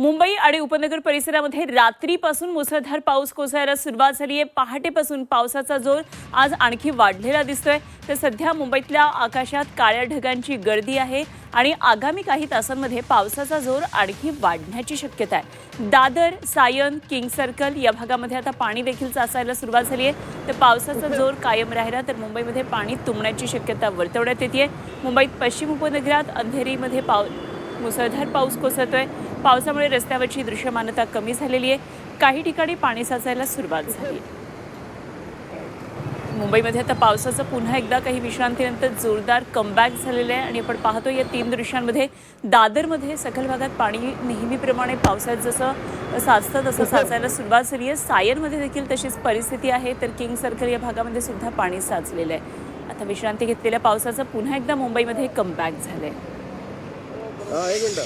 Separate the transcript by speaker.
Speaker 1: मुंबई आणि उपनगर परिसरामध्ये रात्रीपासून मुसळधार पाऊस कोसळायला सुरुवात झाली आहे. पहाटेपासून पावसाचा जोर आज आणखी वाढलेला दिसतोय. तर सध्या मुंबईतल्या आकाशात काळ्या ढगांची गर्दी आहे आणि आगामी काही तासांमध्ये पावसाचा जोर आणखी वाढण्याची शक्यता आहे. दादर सायन किंग सर्कल या भागामध्ये आता पाणी देखील साचायला सुरुवात झाली आहे. तर पावसाचा जोर कायम राहिला तर मुंबईमध्ये पाणी तुंबण्याची शक्यता वर्तवण्यात येते. मुंबईत पश्चिम उपनगरात अंधेरीमध्ये पाव मुसळधार पाऊस कोसळतोय. पावसामुळे रस्त्यावरची दृश्यमानता कमी झालेली आहे. काही ठिकाणी पाणी साचायला सुरुवात झाली आहे. मुंबईमध्ये आता पावसाचं पुन्हा एकदा काही विश्रांतीनंतर जोरदार कमबॅक झालेलं आहे आणि आपण पाहतो या तीन दृश्यांमध्ये दादरमध्ये सखल भागात पाणी नेहमीप्रमाणे पावसात जसं साचतं तसं साचायला सुरुवात झाली आहे. सायनमध्ये देखील तशीच परिस्थिती आहे तर किंग सर्कल या भागामध्ये सुद्धा पाणी साचलेलं आहे. आता विश्रांती घेतलेल्या पावसाचं पुन्हा एकदा मुंबईमध्ये कमबॅक झालं आहे
Speaker 2: 아, 애긴다.